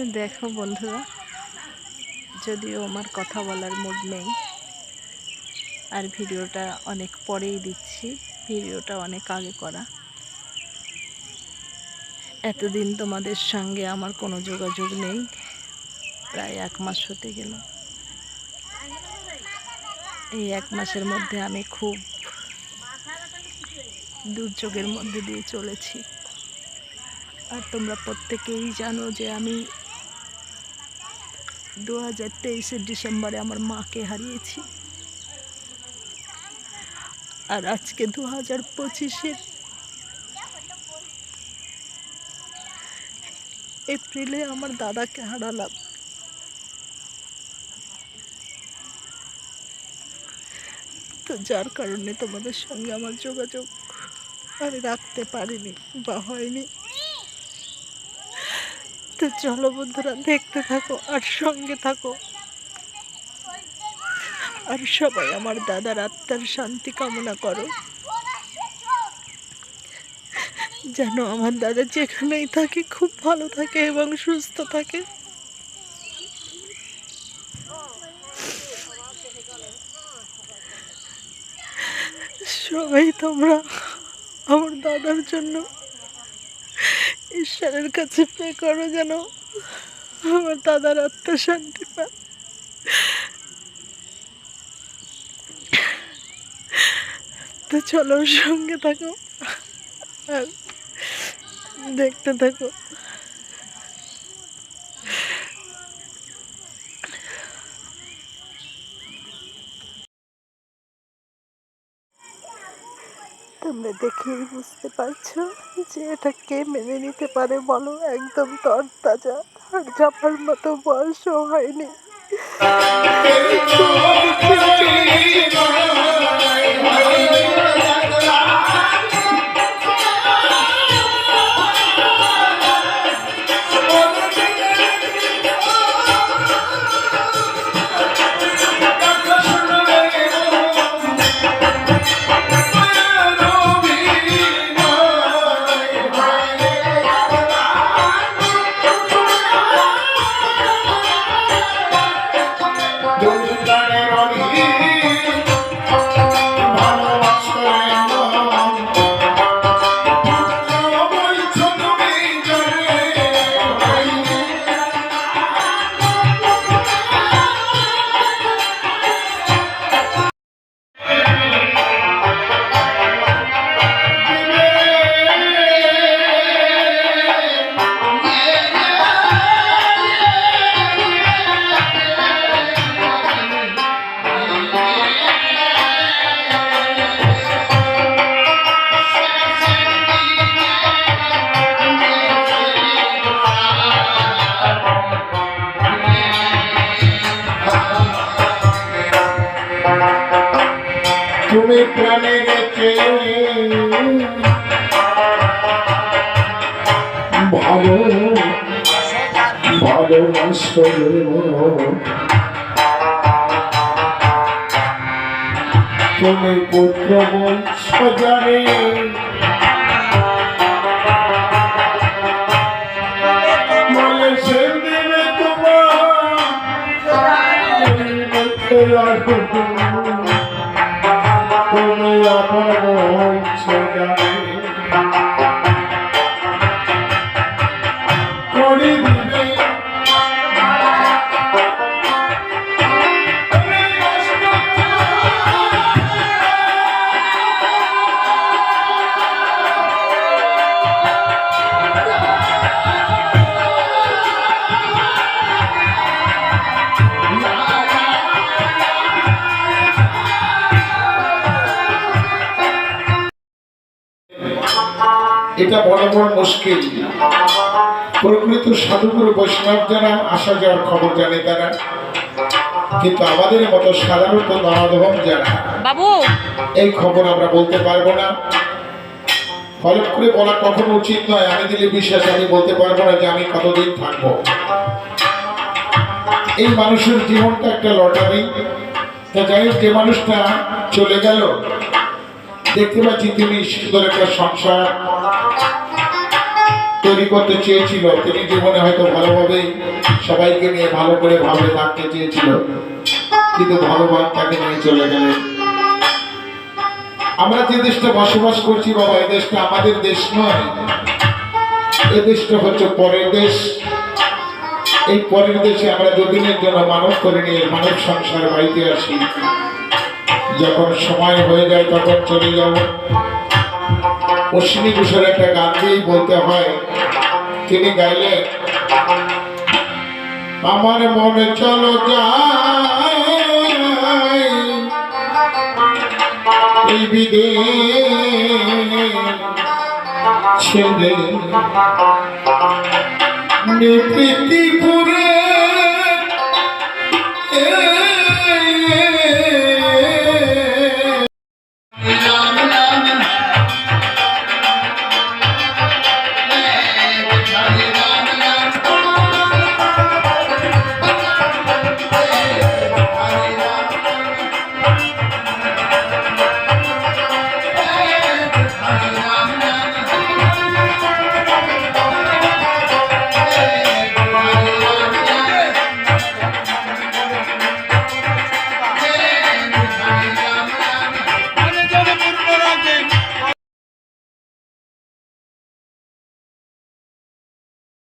তো দেখো বন্ধুরা, যদিও আমার কথা বলার মুড নেই, আর ভিডিওটা অনেক পরেই দিচ্ছি, ভিডিওটা অনেক আগে করা। এতদিন তোমাদের সঙ্গে আমার কোনো যোগাযোগ নেই, প্রায় এক মাস হতে গেল। এই এক মাসের মধ্যে আমি খুব দুর্যোগের মধ্যে দিয়ে চলেছি। আর তোমরা প্রত্যেকেই জানো যে আমি দু হাজার ডিসেম্বরে আমার মাকে হারিয়েছি। আর আজকে দু হাজার পঁচিশের এপ্রিলে আমার দাদাকে হারালাম। তো যার কারণে তোমাদের সঙ্গে আমার যোগাযোগ আমি রাখতে পারিনি বা হয়নি। তো চলো বন্ধুরা, দেখতে থাকো আর সঙ্গে থাকো। আর সবাই আমার দাদার আত্মার শান্তি কামনা করো। যেন আমার দাদা যেখানেই থাকে, খুব ভালো থাকে এবং সুস্থ থাকে। সবাই তোমরা আমার দাদার জন্য ঈশ্বরের কাছে প্রে করো যেন আমার দাদার আত্মা শান্তি পায়। তো চলো সঙ্গে থাকো আর দেখতে থাকো। তোমরা দেখেই বুঝতে পারছ যে এটা কে মেনে নিতে পারে বলো একদম তরতাজা, আর জাপার মতো বয়সও হয়নি চলে গেছে। তুমি প্রাণে গেছে। ভালো ভালোবাসো তুমি পুত্র বংশ জানে। তোমার। তুমি এটা বড় বড় মুশকিল। প্রকৃত সাধুগুরু বৈষ্ণব যারা আসা যাওয়ার খবর জানে তারা। কিন্তু আমাদের মতো সাধারণত নরাধম যারা বাবু! এই খবর আমরা বলতে পারব না। হলপ করে বলা কখনো উচিত নয় আমি দিলে বিশ্বাস আমি বলতে পারব না যে আমি কতদিন থাকব। এই মানুষের জীবনটা একটা লটারি। তা যাই হোক যে মানুষটা চলে গেল দেখতে পাচ্ছি তিনি সুন্দর একটা সংসার তৈরি করতে চেয়েছিল। তিনি জীবনে হয়তো ভালোভাবে সবাইকে নিয়ে ভালো করে ভাবে থাকতে চেয়েছিল। কিন্তু ভগবান তাকে নিয়ে চলে গেলেন। আমরা যে দেশটা বসবাস করছি বাবা, এই দেশটা আমাদের দেশ নয়। এ দেশটা হচ্ছে পরের দেশ। এই পরের দেশে আমরা দুদিনের জন্য মানব করে নিয়ে মানব সংসার বাড়িতে আসি। যখন সময় হয়ে যায় তখন চলে যাব। অশ্বিনী ঘোষের একটা গান দিয়েই বলতে হয়, তিনি গাইলেন, আমার মনে চলো যাই, এই বিদে ছেড়ে প্রীতি ঘুরে